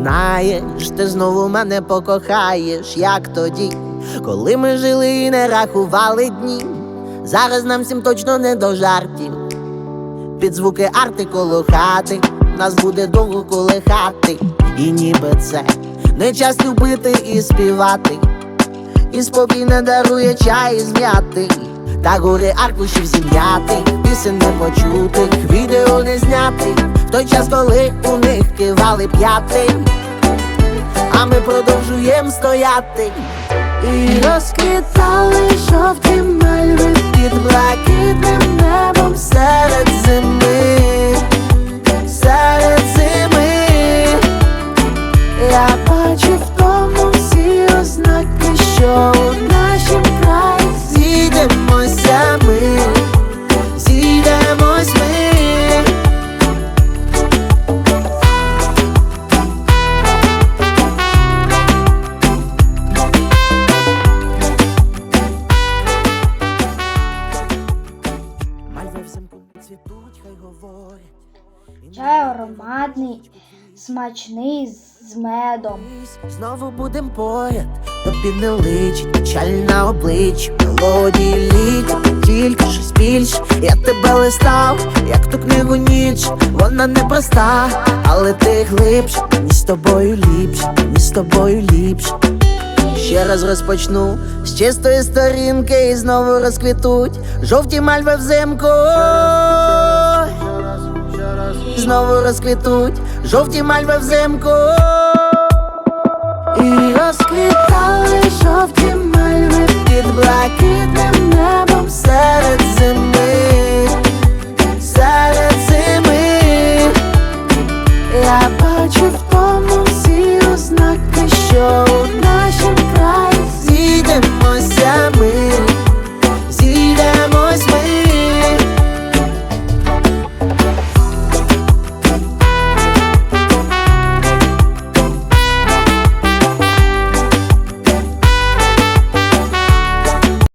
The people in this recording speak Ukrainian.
Знаєш, ти знову мене покохаєш, як тоді, коли ми жили і не рахували дні. Зараз нам всім точно не до жартів. Під звуки арти коло хати, нас буде довго колихати. І ніби це не час любити і співати. І спокій не дарує чай з м'яти. Та гори аркушів зім'яти, пісень не почутих, відео не знятих. В той час, коли у них кивали п'яти, а ми продовжуємо стояти. І розквітали жовті мальви під блакитним небом серед зими, серед зими. Я бачу в тому всі ознаки, що Чай ароматний, смачний з медом. Знову будем поряд, тобі не личить печаль на обличчі, мелодії літ, тільки щось більше. Я тебе листав, як ту книгу ніч, вона непроста, але ти глибше, мені з тобою ліпше, мені з тобою ліпше. Ще раз розпочну з чистої сторінки і знову розквітуть жовті мальви взимку. Знову розквітуть жовті мальви взимку.